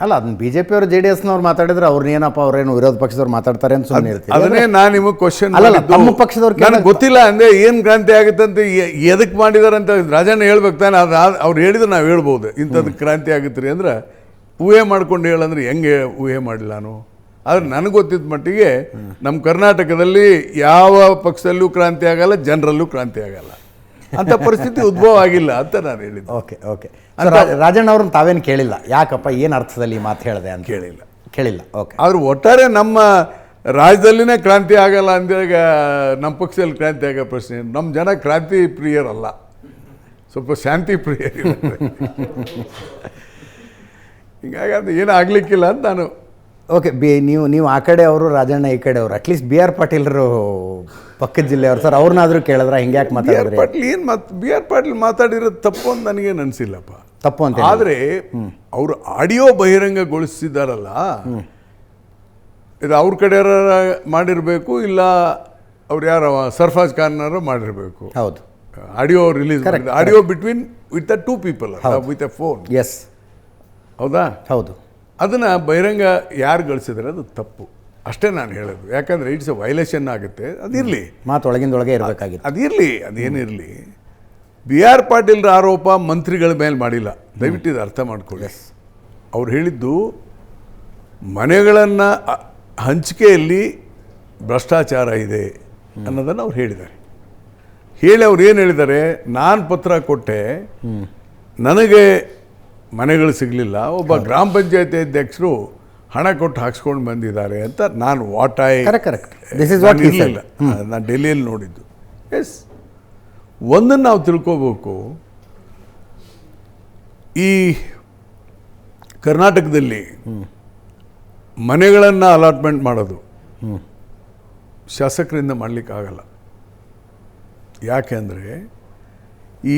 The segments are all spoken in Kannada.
ಅಲ್ಲ ಅದನ್ನ ಬಿ ಜೆ ಪಿಯವರು ಜೆ ಡಿ ಎಸ್ನವ್ರು ಮಾತಾಡಿದ್ರೆ ಏನಪ್ಪ ಅವ್ರೇನು ವಿರೋಧ ಪಕ್ಷದವ್ರು ಮಾತಾಡ್ತಾರೆ ಅಂತ ಸುಮ್ಮನೆ ಇರ್ತೀವಿ ಅದನ್ನೇ ನಾನು ನಿಮಗೆ ಕ್ವಶನ್ ಅಲ್ಲ ನಮ್ಮ ಪಕ್ಷದವ್ರು ನನಗೆ ಗೊತ್ತಿಲ್ಲ ಅಂದ್ರೆ ಏನ್ ಕ್ರಾಂತಿ ಆಗುತ್ತೆ ಅಂತ ಎ- ಎದಕ್ ಮಾಡಿದಾರೆ ಅಂತ ರಾಜಣ್ಣ ಹೇಳ್ಬೇಕು ತಾನೆ ಅದು ಅವ್ರು ಹೇಳಿದ್ರೆ ನಾವು ಹೇಳ್ಬೋದು. ಇಂಥದ್ದು ಕ್ರಾಂತಿ ಆಗುತ್ತೆ ರೀ ಅಂದ್ರೆ ಊಹೆ ಮಾಡ್ಕೊಂಡು ಹೇಳಂದ್ರೆ ಹೆಂಗೆ ಊಹೆ ಮಾಡಿಲ್ಲ ನಾನು? ಆದ್ರೆ ನನಗೆ ಗೊತ್ತಿದ್ದ ಮಟ್ಟಿಗೆ ನಮ್ಮ ಕರ್ನಾಟಕದಲ್ಲಿ ಯಾವ ಪಕ್ಷದಲ್ಲೂ ಕ್ರಾಂತಿ ಆಗಲ್ಲ ಜನರಲ್ಲೂ ಕ್ರಾಂತಿ ಆಗಲ್ಲ. ಅಂತ ಪರಿಸ್ಥಿತಿ ಉದ್ಭವ ಆಗಿಲ್ಲ ಅಂತ ನಾನು ಹೇಳಿದ್ದೆ. Okay okay. ರಾಜಣ್ಣ ಅವ್ರನ್ನ ತಾವೇನು ಕೇಳಿಲ್ಲ? ಯಾಕಪ್ಪ ಏನು ಅರ್ಥದಲ್ಲಿ ಈ ಮಾತು ಹೇಳಿದೆ ಅಂತ? ಕೇಳಿಲ್ಲ. ಕೇಳಿಲ್ಲ ಓಕೆ. ಆದ್ರೆ ಒಟ್ಟಾರೆ ನಮ್ಮ ರಾಜ್ಯದಲ್ಲಿನೇ ಕ್ರಾಂತಿ ಆಗಲ್ಲ ಅಂದಾಗ ನಮ್ಮ ಪಕ್ಷದಲ್ಲಿ ಕ್ರಾಂತಿ ಆಗೋ ಪ್ರಶ್ನೆ. ನಮ್ಮ ಜನ ಕ್ರಾಂತಿ ಪ್ರಿಯರಲ್ಲ. ಸ್ವಲ್ಪ ಶಾಂತಿ ಪ್ರಿಯ ಹಿಂಗಾಗಿ ಅದು ಏನು ಆಗ್ಲಿಕ್ಕಿಲ್ಲ ಅಂತ ನಾನು ಓಕೆ ಬಿ ನೀವು ನೀವು ಆ ಕಡೆ ಅವರು ರಾಜಣ್ಣ ಈ ಕಡೆ ಅವರು ಅಟ್ಲೀಸ್ಟ್ ಬಿ ಆರ್ ಪಾಟೀಲ್ರು ಪಕ್ಕದ ಜಿಲ್ಲೆಯವರು. ಸರ್ ಅವ್ರನ್ನಾದ್ರೂ ಕೇಳಿದ್ರೆ ಹಿಂಗೆ ಯಾಕೆ ಬಿ ಆರ್ ಮಾತಾಡಿದ್ರಿ? ಪಾಟೀಲ್ ಏನು ಮಾತು ಬಿ ಆರ್ ಪಾಟೀಲ್ ಮಾತಾಡಿರೋದು ತಪ್ಪು ಅಂತ ನನಗೇನು ಅನಿಸಿಲ್ಲಪ್ಪ. ತಪ್ಪು ಅಂತ ಆದರೆ ಅವರು ಆಡಿಯೋ ಬಹಿರಂಗಗೊಳಿಸಿದಾರಲ್ಲ ಇದು ಅವ್ರ ಕಡೆ ಮಾಡಿರಬೇಕು ಇಲ್ಲ ಅವ್ರು ಯಾರ ಸರ್ಫಾಜ್ ಖಾನ್ನವರು ಮಾಡಿರಬೇಕು. ಹೌದು. Audio release audio between with the two people with a phone. Yes ಹೌದಾ? ಹೌದು. ಅದನ್ನು ಬಹಿರಂಗ ಯಾರು ಗಳಿಸಿದ್ರೆ ಅದು ತಪ್ಪು. ಅಷ್ಟೇ ನಾನು ಹೇಳೋದು. ಯಾಕಂದರೆ ಇಟ್ಸ್ ಎ ವೈಲೇಷನ್ ಆಗುತ್ತೆ. ಅದಿರಲಿ ಮಾತು ಒಳಗಿಂದೊಳಗೆ ಇರಬೇಕಾಗಿತ್ತು. ಅದಿರಲಿ ಅದೇನಿರಲಿ ಬಿ ಆರ್ ಪಾಟೀಲ್ರ ಆರೋಪ ಮಂತ್ರಿಗಳ ಮೇಲೆ ಮಾಡಿಲ್ಲ. ದಯವಿಟ್ಟು ಇದು ಅರ್ಥ ಮಾಡಿಕೊಳ್ಳಿ. ಅವ್ರು ಹೇಳಿದ್ದು ಮನೆಗಳನ್ನು ಹಂಚಿಕೆಯಲ್ಲಿ ಭ್ರಷ್ಟಾಚಾರ ಇದೆ ಅನ್ನೋದನ್ನು ಅವ್ರು ಹೇಳಿದ್ದಾರೆ. ಹೇಳಿ ಅವ್ರು ಏನು ಹೇಳಿದ್ದಾರೆ? ನಾನು ಪತ್ರ ಕೊಟ್ಟೆ. ನನಗೆ ಮನೆಗಳು ಸಿಗಲಿಲ್ಲ. ಒಬ್ಬ ಗ್ರಾಮ ಪಂಚಾಯತಿ ಅಧ್ಯಕ್ಷರು ಹಣ ಕೊಟ್ಟು ಹಾಕ್ಸ್ಕೊಂಡು ಬಂದಿದ್ದಾರೆ ಅಂತ ನಾನು what I correct is what ಇಲ್ಲ. ನಾನು ಡೆಲ್ಲಿಯಲ್ಲಿ ನೋಡಿದ್ದು. ಎಸ್ ಒಂದನ್ನು ನಾವು ತಿಳ್ಕೋಬೇಕು. ಈ ಕರ್ನಾಟಕದಲ್ಲಿ ಮನೆಗಳನ್ನು ಅಲಾಟ್ಮೆಂಟ್ ಮಾಡೋದು ಶಾಸಕರಿಂದ ಮಾಡಲಿಕ್ಕಾಗಲ್ಲ ಯಾಕೆ ಅಂದರೆ ಈ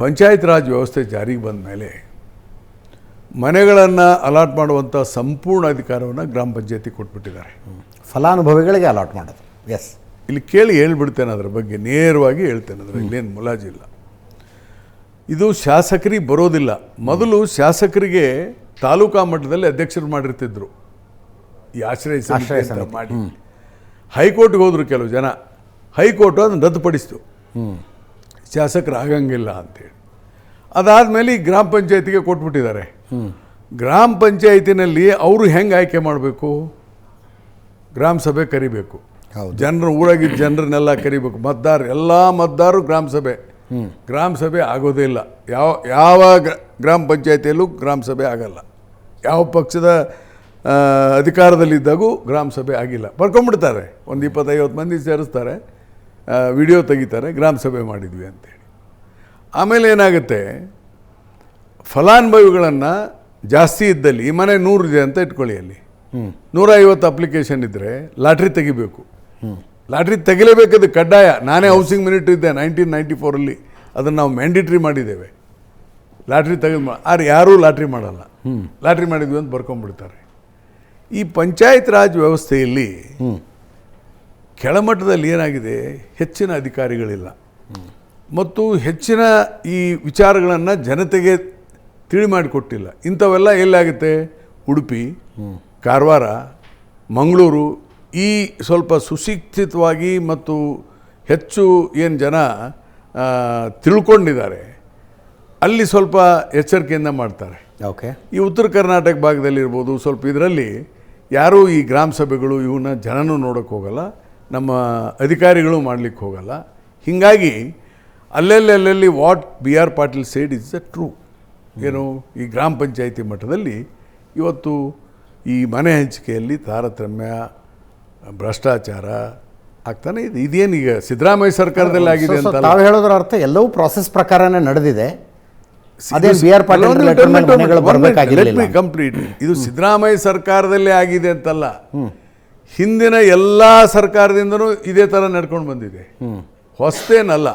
ಪಂಚಾಯತ್ ರಾಜ್ ವ್ಯವಸ್ಥೆ ಜಾರಿಗೆ ಬಂದ ಮೇಲೆ ಮನೆಗಳನ್ನು ಅಲಾಟ್ ಮಾಡುವಂಥ ಸಂಪೂರ್ಣ ಅಧಿಕಾರವನ್ನು ಗ್ರಾಮ ಪಂಚಾಯತಿ ಕೊಟ್ಬಿಟ್ಟಿದ್ದಾರೆ. ಫಲಾನುಭವಿಗಳಿಗೆ ಅಲಾಟ್ ಮಾಡೋದು. ಎಸ್ ಇಲ್ಲಿ ಕೇಳಿ ಹೇಳ್ಬಿಡ್ತೇನೆ ಅದರ ಬಗ್ಗೆ ನೇರವಾಗಿ ಹೇಳ್ತೇನೆ ಅದ್ರ ಮುಲಾಜಿ ಮುಲಾಜಿಲ್ಲ ಇದು ಶಾಸಕರಿಗೆ ಬರೋದಿಲ್ಲ. ಮೊದಲು ಶಾಸಕರಿಗೆ ತಾಲೂಕಾ ಮಟ್ಟದಲ್ಲಿ ಅಧ್ಯಕ್ಷರು ಮಾಡಿರ್ತಿದ್ರು. ಈ ಆಶ್ರಯ. ಮಾಡಿ. ಹೈಕೋರ್ಟ್ಗೆ ಹೋದರು ಕೆಲವು ಜನ. ಹೈಕೋರ್ಟ್ ಅದನ್ನು ರದ್ದುಪಡಿಸ್ತು. ಶಾಸಕರು ಆಗಂಗಿಲ್ಲ ಅಂತೇಳಿ. ಅದಾದಮೇಲೆ ಈ ಗ್ರಾಮ ಪಂಚಾಯತಿಗೆ ಕೊಟ್ಬಿಟ್ಟಿದ್ದಾರೆ. ಗ್ರಾಮ ಪಂಚಾಯತಿನಲ್ಲಿ ಅವರು ಹೆಂಗೆ ಆಯ್ಕೆ ಮಾಡಬೇಕು? ಗ್ರಾಮ ಸಭೆ ಕರಿಬೇಕು. ಜನರು ಊರಾಗಿದ್ದ ಜನರನ್ನೆಲ್ಲ ಕರಿಬೇಕು. ಮತದಾರ ಎಲ್ಲ ಮತದಾರರು ಗ್ರಾಮ ಸಭೆ. ಗ್ರಾಮ ಸಭೆ ಆಗೋದೇ ಇಲ್ಲ. ಯಾವ ಯಾವ ಗ್ರಾಮ ಪಂಚಾಯತಿಯಲ್ಲೂ ಗ್ರಾಮ ಸಭೆ ಆಗಲ್ಲ. ಯಾವ ಪಕ್ಷದ ಅಧಿಕಾರದಲ್ಲಿದ್ದಾಗೂ ಗ್ರಾಮ ಸಭೆ ಆಗಿಲ್ಲ. ಬರ್ಕೊಂಡ್ಬಿಡ್ತಾರೆ. ಒಂದು ಇಪ್ಪತ್ತೈವತ್ತು ಮಂದಿ ಸೇರಿಸ್ತಾರೆ. ವಿಡಿಯೋ ತೆಗಿತಾರೆ. ಗ್ರಾಮ ಸಭೆ ಮಾಡಿದ್ವಿ ಅಂತೇಳಿ. ಆಮೇಲೆ ಏನಾಗುತ್ತೆ? ಫಲಾನುಭವಿಗಳನ್ನು ಜಾಸ್ತಿ ಇದ್ದಲ್ಲಿ ಈ ಮನೆ ನೂರು ಇದೆ ಅಂತ ಇಟ್ಕೊಳ್ಳಿ ಅಲ್ಲಿ. ನೂರ ಐವತ್ತು ಅಪ್ಲಿಕೇಶನ್ ಇದ್ದರೆ ಲಾಟ್ರಿ ತೆಗಿಬೇಕು. ಲಾಟ್ರಿ ತೆಗಿಲೇಬೇಕದು ಕಡ್ಡಾಯ. ನಾನೇ ಹೌಸಿಂಗ್ ಮಿನಿಟ್ ಇದ್ದೆ ನೈನ್ಟೀನ್ ನೈಂಟಿ ಫೋರಲ್ಲಿ ಅದನ್ನು ನಾವು ಮ್ಯಾಂಡಿಟ್ರಿ ಮಾಡಿದ್ದೇವೆ. ಲಾಟ್ರಿ ತೆಗೆದು ಯಾರು ಯಾರೂ ಲಾಟ್ರಿ ಮಾಡಲ್ಲ. ಲಾಟ್ರಿ ಮಾಡಿದ್ವಿ ಅಂತ ಬರ್ಕೊಂಡ್ಬಿಡ್ತಾರೆ ಈ ಪಂಚಾಯತ್ ರಾಜ್ ವ್ಯವಸ್ಥೆಯಲ್ಲಿ ಕೆಳಮಟ್ಟದಲ್ಲಿ ಏನಾಗಿದೆ? ಹೆಚ್ಚಿನ ಅಧಿಕಾರಿಗಳಿಲ್ಲ. ಮತ್ತು ಹೆಚ್ಚಿನ ಈ ವಿಚಾರಗಳನ್ನು ಜನತೆಗೆ ತಿಳಿ ಮಾಡಿಕೊಟ್ಟಿಲ್ಲ ಇಂಥವೆಲ್ಲ ಎಲ್ಲಾಗುತ್ತೆ ಉಡುಪಿ ಕಾರವಾರ ಮಂಗಳೂರು. ಈ ಸ್ವಲ್ಪ ಸುಶಿಕ್ಷಿತವಾಗಿ ಮತ್ತು ಹೆಚ್ಚು ಏನು ಜನ ತಿಳ್ಕೊಂಡಿದ್ದಾರೆ. ಅಲ್ಲಿ ಸ್ವಲ್ಪ ಎಚ್ಚರಿಕೆಯಿಂದ ಮಾಡ್ತಾರೆ. ಓಕೆ. ಈ ಉತ್ತರ ಕರ್ನಾಟಕ ಭಾಗದಲ್ಲಿರ್ಬೋದು ಸ್ವಲ್ಪ ಇದರಲ್ಲಿ ಯಾರೂ ಈ ಗ್ರಾಮ ಸಭೆಗಳು ಇವನ್ನ ಜನನೂ ನೋಡೋಕ್ಕೆ ಹೋಗಲ್ಲ ನಮ್ಮ ಅಧಿಕಾರಿಗಳು ಮಾಡಲಿಕ್ಕೆ ಹೋಗಲ್ಲ. ಹೀಗಾಗಿ ಅಲ್ಲಲ್ಲಿ ಅಲ್ಲಲ್ಲಿ what B R Patil said is the true ಏನು ಈ ಗ್ರಾಮ ಪಂಚಾಯಿತಿ ಮಟ್ಟದಲ್ಲಿ ಇವತ್ತು ಈ ಮನೆ ಹಂಚಿಕೆಯಲ್ಲಿ ತಾರತಮ್ಯ ಭ್ರಷ್ಟಾಚಾರ ಆಗ್ತಾನೆ ಇದೆ. ಇದೇನೀಗ ಸಿದ್ದರಾಮಯ್ಯ ಸರ್ಕಾರದಲ್ಲಿ ಆಗಿದೆ ಅಂತ ತಾವು ಹೇಳೋದ್ರ ಅರ್ಥ ಎಲ್ಲವೂ ಪ್ರಾಸೆಸ್ ಪ್ರಕಾರನೇ ನಡೆದಿದೆ. ಕಂಪ್ಲೀಟ್. ಇದು ಸಿದ್ದರಾಮಯ್ಯ ಸರ್ಕಾರದಲ್ಲೇ ಆಗಿದೆ ಅಂತಲ್ಲ. ಹಿಂದಿನ ಎಲ್ಲ ಸರ್ಕಾರದಿಂದನೂ ಇದೇ ಥರ ನಡ್ಕೊಂಡು ಬಂದಿದೆ. ಹೊಸತೇನಲ್ಲ.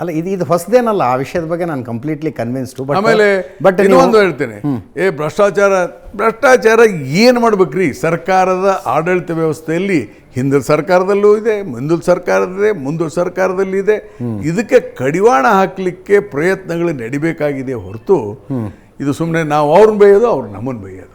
ಅಲ್ಲ ಇದು ಇದು ಹೊಸದೇನಲ್ಲ ಆ ವಿಷಯದ ಬಗ್ಗೆ ನಾನು ಕಂಪ್ಲೀಟ್ಲಿ ಕನ್ವಿನ್ಸ್ಡ್ ಬಟ್ ಆಮೇಲೆ ಬಟ್ ಇನ್ನೊಂದು ಹೇಳ್ತೇನೆ. ಏ ಭ್ರಷ್ಟಾಚಾರ ಭ್ರಷ್ಟಾಚಾರ ಏನು ಮಾಡ್ಬೇಕ್ರಿ? ಸರ್ಕಾರದ ಆಡಳಿತ ವ್ಯವಸ್ಥೆಯಲ್ಲಿ ಹಿಂದಿನ ಸರ್ಕಾರದಲ್ಲೂ ಇದೆ ಮುಂದಿನ ಸರ್ಕಾರದಿದೆ ಮುಂದಿನ ಸರ್ಕಾರದಲ್ಲಿ ಇದೆ. ಇದಕ್ಕೆ ಕಡಿವಾಣ ಹಾಕಲಿಕ್ಕೆ ಪ್ರಯತ್ನಗಳು ನಡಿಬೇಕಾಗಿದೆ ಹೊರತು ಇದು ಸುಮ್ಮನೆ ನಾವು ಅವ್ರನ್ನ ಬೈಯೋದು ಅವ್ರು ನಮ್ಮನ್ನು ಬೈಯೋದು.